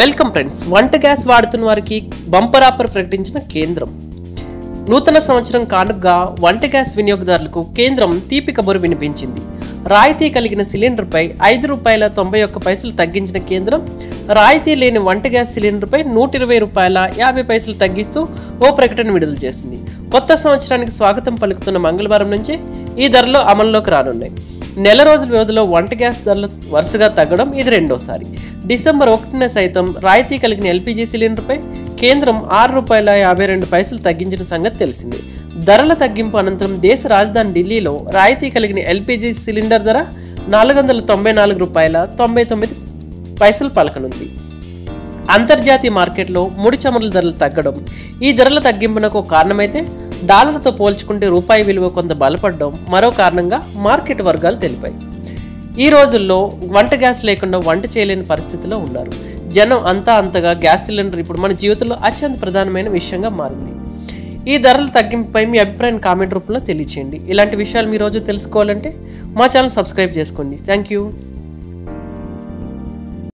Welcome friends వంట gas వాడుతున్న వారికి బంపర్ ఆఫర్ ప్రకటించిన కేంద్రం. నూతన సంవత్సరం కానుకగా వంట గ్యాస్ వినియోగదారులకు కేంద్రం తీపి కబురు వినిపించింది. రాయితీ కలిగిన సిలిండర్పై ఐదు రూపాయల తొంభై ఒక్క పైసలు తగ్గించిన కేంద్రం రాయితీ లేని వంట గ్యాస్ సిలిండర్పై నూట ఇరవై రూపాయల యాభై పైసలు తగ్గిస్తూ ఓ ప్రకటన విడుదల చేసింది. కొత్త సంవత్సరానికి స్వాగతం పలుకుతున్న మంగళవారం నుంచే ఈ ధరలు అమల్లోకి రానున్నాయి. నెల రోజుల వ్యవధిలో వంట గ్యాస్ ధరలు వరుసగా తగ్గడం ఇది రెండోసారి. డిసెంబర్ ఒకటిన సైతం రాయితీ కలిగిన ఎల్పిజి సిలిండర్పై కేంద్రం ఆరు రూపాయల యాభై రెండు పైసలు తగ్గించిన సంగతి తెలిసింది. ధరల తగ్గింపు అనంతరం దేశ రాజధాని ఢిల్లీలో రాయితీ కలిగిన ఎల్పిజి సిలిండర్ ధర నాలుగు వందల తొంభై నాలుగు రూపాయల తొంభై తొమ్మిది పైసలు పలకనుంది. అంతర్జాతీయ మార్కెట్లో ముడి చమురుల ధరలు తగ్గడం ఈ ధరల తగ్గింపునకు ఒక కారణమైతే డాలర్తో పోల్చుకుంటే రూపాయి విలువ కొంత బలపడడం మరో కారణంగా మార్కెట్ వర్గాలు తెలిపాయి. ఈ రోజుల్లో వంట గ్యాస్ లేకుండా వంట చేయలేని పరిస్థితిలో ఉన్నారు. జనం అంతా అంతగా గ్యాస్ సిలిండర్ ఇప్పుడు మన జీవితంలో అత్యంత ప్రధానమైన విషయంగా మారింది. ఈ ధరల తగ్గింపుపై మీ అభిప్రాయం కామెంట్ రూపంలో తెలియచేయండి. ఇలాంటి విషయాలు మీ రోజు తెలుసుకోవాలంటే మా ఛానల్ సబ్స్క్రైబ్ చేసుకోండి. Thank you.